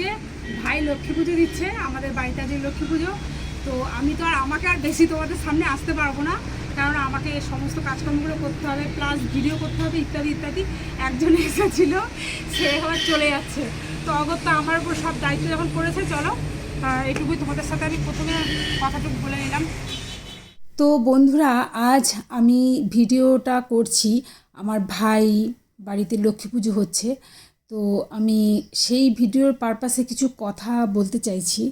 আজকে ভাই লক্ষ্মী পুজো দিচ্ছে, আমাদের বাড়িতে আজকে লক্ষ্মী পুজো। তো আমি তো আর আমাকে আর বেশি তোমাদের সামনে আসতে পারব না, কারণ আমাকে সমস্ত কাজকর্মগুলো করতে হবে প্লাস ভিডিও করতে হবে, ইত্যাদি ইত্যাদি। একজন এসেছিল, সে আবার চলে যাচ্ছে। তো অগত্যা আমার উপর সব দায়িত্ব যখন করেছে চলো এটুকুই তোমাদের সাথে আমি প্রথমে কথাটুকু বলে নিলাম। তো বন্ধুরা, আজ আমি ভিডিওটা করছি, আমার ভাই বাড়িতে লক্ষ্মী পুজো হচ্ছে। তো আমি সেই ভিডিওর পারপাসে কিছু কথা বলতে চাইছি।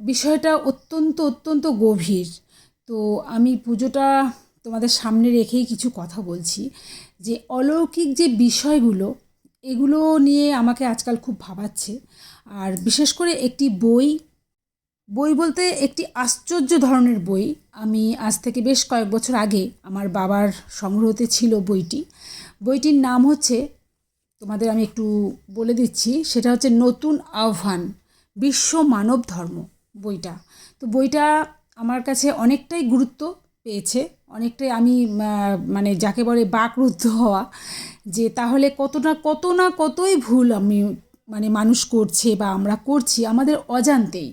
বিষয়টা অত্যন্ত অত্যন্ত গভীর। তো আমি পুজোটা তোমাদের সামনে রেখেই কিছু কথা বলছি। যে, অলৌকিক যে বিষয়গুলো, এগুলো নিয়ে আমাকে আজকাল খুব ভাবাচ্ছে। আর বিশেষ করে একটি বই বই বলতে একটি আশ্চর্য ধরনের বই। আমি আজ থেকে বেশ কয়েক বছর আগে আমার বাবার সংগ্রহতে ছিল বইটি। বইটির নাম হচ্ছে তোমাদের আমি একটু বলে দিচ্ছি, সেটা হচ্ছে নতুন আহ্বান, বিশ্ব মানব ধর্ম বইটা। তো বইটা আমার কাছে অনেকটাই গুরুত্ব পেয়েছে, অনেকটাই আমি মানে যাকে বলে বাকরুদ্ধ হওয়া, যে তাহলে কত না কত না কতই ভুল আমি মানে মানুষ করছে বা আমরা করছি, আমাদের অজান্তেই।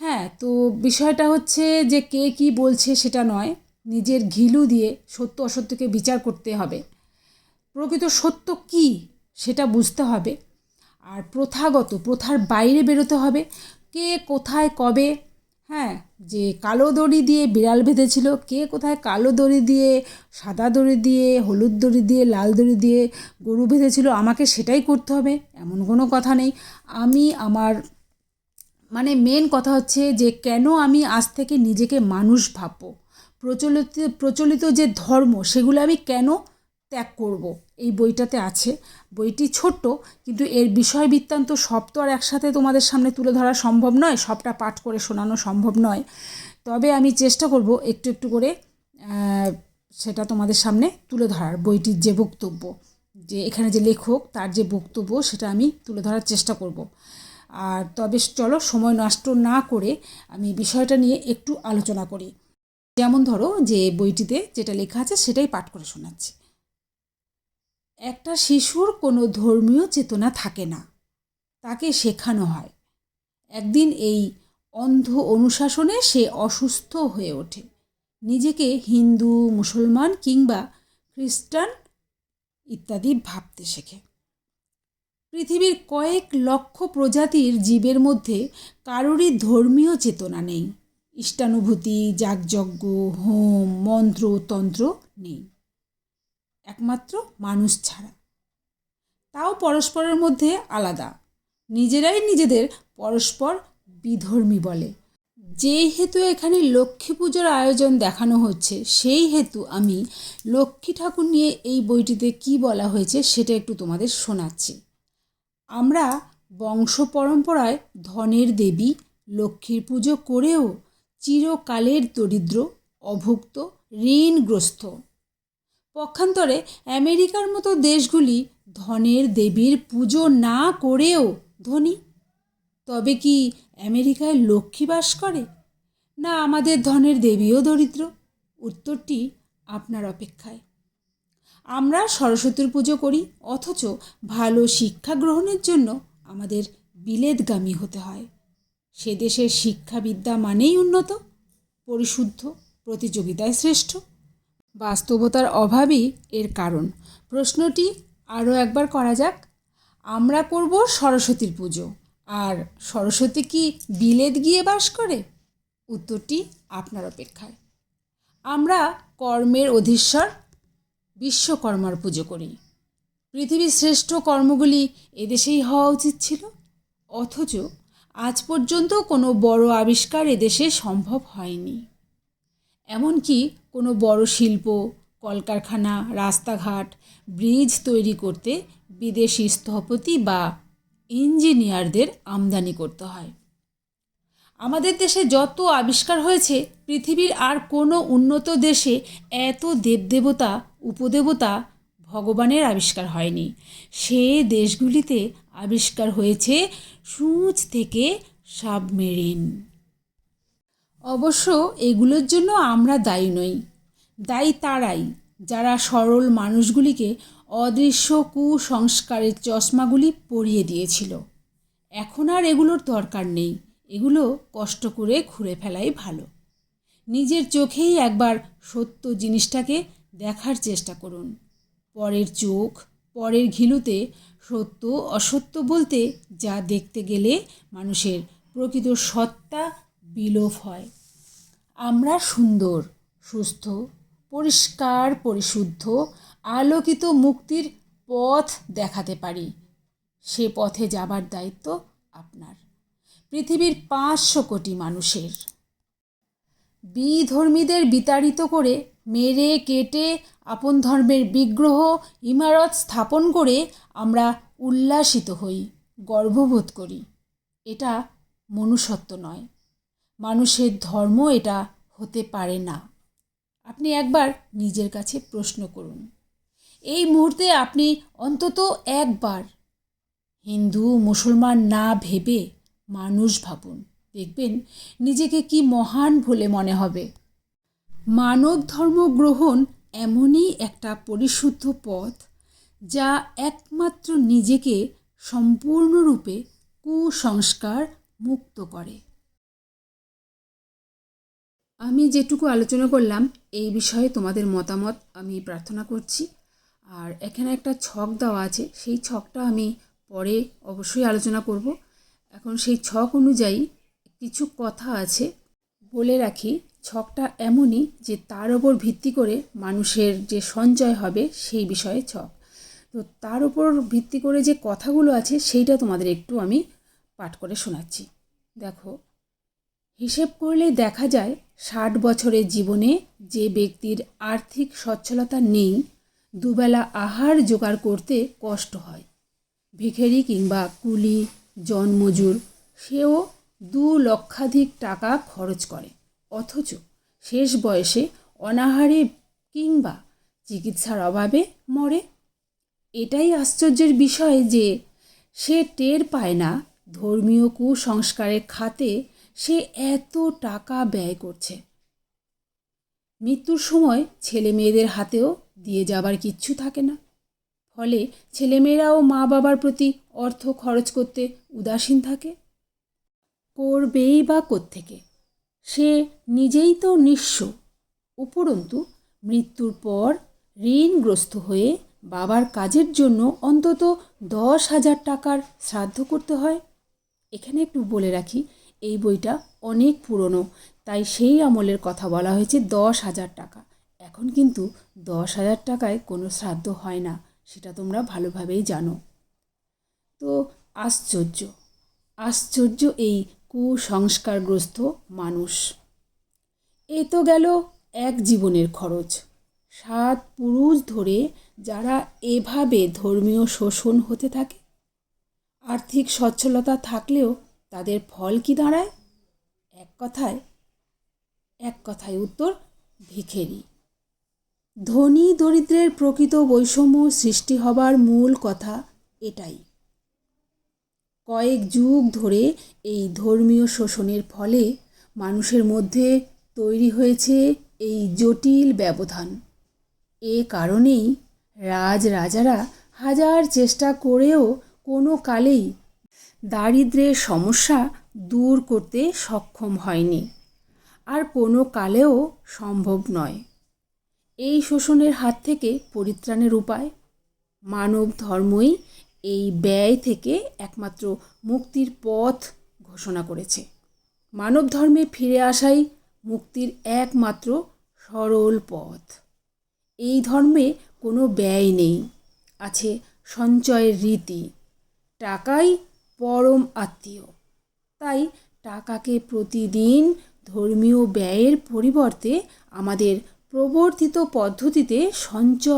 হ্যাঁ তো বিষয়টা হচ্ছে যে কে কি বলছে সেটা নয়, নিজের ঘিলু দিয়ে সত্য অসত্যকে বিচার করতে হবে। প্রকৃত সত্য কি? সেটা বুঝতে হবে। আর প্রথাগত, প্রথার বাইরে বেরোতে হবে। কে কোথায় কবে হ্যাঁ যে কালো দড়ি দিয়ে বিড়াল বেঁধেছিল, কে কোথায় কালো দড়ি দিয়ে, সাদা দড়ি দিয়ে, হলুদ দড়ি দিয়ে, লাল দড়ি দিয়ে গরু বেঁধেছিল, আমাকে সেটাই করতে হবে, এমন কোনো কথা নেই। আমি আমার মানে মেন কথা হচ্ছে যে কেন আমি আজ থেকে নিজেকে মানুষ ভাববো? প্রচলিত প্রচলিত যে ধর্ম, সেগুলো আমি কেন ত্যাগ করব। এই বইটাতে আছে। বইটি ছোট্ট, কিন্তু এর বিষয় বৃত্তান্ত সব তো আর একসাথে তোমাদের সামনে তুলে ধরা সম্ভব নয়, সবটা পাঠ করে শোনানো সম্ভব নয়। তবে আমি চেষ্টা করব একটু একটু করে সেটা তোমাদের সামনে তুলে ধরার, বইটির যে বক্তব্য, যে এখানে যে লেখক, তার যে বক্তব্য, সেটা আমি তুলে ধরার চেষ্টা করব। আর তবে চলো সময় নষ্ট না করে আমি বিষয়টা নিয়ে একটু আলোচনা করি। যেমন ধরো যে বইটিতে যেটা লেখা আছে সেটাই পাঠ করে শোনাচ্ছি। একটা শিশুর কোনো ধর্মীয় চেতনা থাকে না। তাকে শেখানো হয়। একদিন এই অন্ধ অনুশাসনে সে অসুস্থ হয়ে ওঠে। নিজেকে হিন্দু, মুসলমান কিংবা খ্রিস্টান ইত্যাদি ভাবতে শেখে। পৃথিবীর কয়েক লক্ষ প্রজাতির জীবের মধ্যে কারোরই ধর্মীয় চেতনা নেই। ইষ্টানুভূতি, যাগযজ্ঞ, হোম, মন্ত্র, তন্ত্র নেই। একমাত্র মানুষ ছাড়া। তাও পরস্পরের মধ্যে আলাদা। নিজেরাই নিজেদের পরস্পর বিধর্মী বলে। যেই হেতু এখানে লক্ষ্মী পুজোর আয়োজন দেখানো হচ্ছে, সেই হেতু আমি লক্ষ্মী ঠাকুর নিয়ে এই বইটিতে কি বলা হয়েছে সেটা একটু তোমাদের শোনাচ্ছি। আমরা বংশ পরম্পরায় ধনের দেবী, লক্ষ্মীর পুজো করেও চিরকালের দরিদ্র, অভুক্ত, ঋণগ্রস্ত। পক্ষান্তরে আমেরিকার মতো দেশগুলি ধনের দেবীর পুজো না করেও ধনী। তবে কি আমেরিকায় লক্ষ্মী বাস করে? না আমাদের ধনের দেবীও দরিদ্র? উত্তরটি আপনার অপেক্ষায়। আমরা সরস্বতীর পুজো করি, অথচ ভালো শিক্ষা গ্রহণের জন্য আমাদের বিলেতগামী হতে হয়। সে দেশের শিক্ষাবিদ্যা মানেই উন্নত, পরিশুদ্ধ, প্রতিযোগিতায় শ্রেষ্ঠ। বাস্তবতার অভাবই এর কারণ। প্রশ্নটি আরও একবার করা যাক। আমরা করব সরস্বতীর পুজো। আর সরস্বতী কি বিলেত গিয়ে বাস করে? উত্তরটি আপনার অপেক্ষায়। আমরা কর্মের অধীশ্বর, বিশ্বকর্মার পুজো করি। পৃথিবীর শ্রেষ্ঠ কর্মগুলি এদেশেই হওয়া উচিত ছিল। অথচ আজ পর্যন্ত কোনো বড় আবিষ্কার এদেশে সম্ভব হয়নি। এমনকি কোনো বড় শিল্প, কলকারখানা, রাস্তাঘাট, ব্রিজ তৈরি করতে বিদেশি স্থপতি বা ইঞ্জিনিয়ারদের আমদানি করতে হয়। আমাদের দেশে যত আবিষ্কার হয়েছে, পৃথিবীর আর কোনো উন্নত দেশে এত দেবদেবতা, উপদেবতা ভগবানের আবিষ্কার হয়নি। সে দেশগুলিতে আবিষ্কার হয়েছে সূচ থেকে সাবমেরিন। অবশ্য এগুলোর জন্য আমরা দায়ী নই। দায়ী তারাই, যারা সরল মানুষগুলিকে অদৃশ্য কুসংস্কারের চশমাগুলি পরিয়ে দিয়েছিল। এখন আর এগুলোর দরকার নেই, এগুলো কষ্ট করে ঘুরে ফেলাই ভালো। নিজের চোখেই একবার সত্য জিনিসটাকে দেখার চেষ্টা করুন। পরের চোখ, পরের ঘিলুতে সত্য, অসত্য বলতে যা দেখতে গেলে মানুষের প্রকৃত সত্তা বিলোপ হয়। আমরা সুন্দর, সুস্থ, পরিষ্কার, পরিশুদ্ধ, আলোকিত মুক্তির পথ দেখাতে পারি। সে পথে যাবার দায়িত্ব আপনার। পৃথিবীর পাঁচশো কোটি মানুষের। বিধর্মীদের বিতাড়িত করে মেরে, কেটে, আপন ধর্মের বিগ্রহ, ইমারত স্থাপন করে আমরা উল্লাসিত হই, গর্ববোধ করি। এটা মনুষ্যত্ব নয়। মানুষের ধর্ম এটা হতে পারে না। আপনি একবার নিজের কাছে প্রশ্ন করুন, এই মুহূর্তে আপনি অন্তত একবার হিন্দু, মুসলমান না ভেবে মানুষ ভাবুন। দেখবেন নিজেকে কি মহান বলে মনে হবে। মানব ধর্ম গ্রহণ এমনই একটা পরিশুদ্ধ পথ যা একমাত্র নিজেকে সম্পূর্ণরূপে কুসংস্কার মুক্ত করে। আমি যেটুকু আলোচনা করলাম, এই বিষয়ে তোমাদের মতামত আমি প্রার্থনা করছি। আর এখানে একটা ছক দেওয়া আছে, সেই ছকটা আমি পরে অবশ্যই আলোচনা করব। এখন সেই ছক অনুযায়ী কিছু কথা আছে। বলে রাখি, ছকটা এমনই যে তার ওপর ভিত্তি করে মানুষের যে সঞ্চয় হবে সেই বিষয়ে ছক। তো তার উপর ভিত্তি করে যে কথাগুলো আছে, সেইটা তোমাদের একটু আমি পাঠ করে শোনাচ্ছি। দেখো, হিসেব করলে দেখা যায় ষাট বছরের জীবনে যে ব্যক্তির আর্থিক সচ্ছলতা নেই, দুবেলা আহার জোগাড় করতে কষ্ট হয়। ভিখেরি কিংবা কুলি, জনমজুর, সেও দু লক্ষাধিক টাকা খরচ করে। অথচ শেষ বয়সে অনাহারে কিংবা চিকিৎসার অভাবে মরে। এটাই আশ্চর্যের বিষয় যে সে টের পায় না ধর্মীয় কুসংস্কারের খাতে সে এত টাকা ব্যয় করছে। মৃত্যুর সময় ছেলে মেয়েদের হাতেও দিয়ে যাবার কিচ্ছু থাকে না। ফলে ছেলেমেয়েরাও মা বাবার প্রতি অর্থ খরচ করতে উদাসীন থাকে। করবেই বা কোত্থেকে? সে নিজেই তো নিঃস্ব। উপরন্তু মৃত্যুর পর ঋণগ্রস্ত হয়ে বাবার কাজের জন্য অন্তত দশ হাজার টাকার শ্রাদ্ধ করতে হয়। এখানে একটু বলে রাখি এই বইটা অনেক পুরনো, তাই সেই আমলের কথা বলা হয়েছে দশ হাজার টাকা। এখন কিন্তু দশ হাজার টাকায় কোনো শ্রাদ্ধ হয় না, সেটা তোমরা ভালোভাবেই জানো। তো আশ্চর্য আশ্চর্য এই কুসংস্কারগ্রস্ত মানুষ। এ তো গেল এক জীবনের খরচ। সাত পুরুষ ধরে যারা এভাবে ধর্মীয় শোষণ হতে থাকে, আর্থিক সচ্ছলতা থাকলেও তাদের ফল কি দাঁড়ায়? এক কথায় এক কথায় উত্তর, ভিখেরি। ধনী দরিদ্রের প্রকৃত বৈষম্য সৃষ্টি হবার মূল কথা এটাই। কয়েক যুগ ধরে এই ধর্মীয় শোষণের ফলে মানুষের মধ্যে তৈরি হয়েছে এই জটিল ব্যবধান। এ কারণেই রাজ রাজারা হাজার চেষ্টা করেও কোনো কালেই দারিদ্র্যের সমস্যা দূর করতে সক্ষম হয়নি। আর কোনো কালেও সম্ভব নয়। এই শোষণের হাত থেকে পরিত্রাণের উপায়। মানব ধর্মই এই ব্যয় থেকে একমাত্র মুক্তির পথ ঘোষণা করেছে। মানব ধর্মে ফিরে আসাই মুক্তির একমাত্র সরল পথ। এই ধর্মে কোনো ব্যয় নেই। আছে সঞ্চয়ের রীতি। টাকাই পরম আত্মীয়। তাই টাকাকে প্রতিদিন ধর্মীয় ব্যয়ের পরিবর্তে আমাদের প্রবর্তিত পদ্ধতিতে সঞ্চয়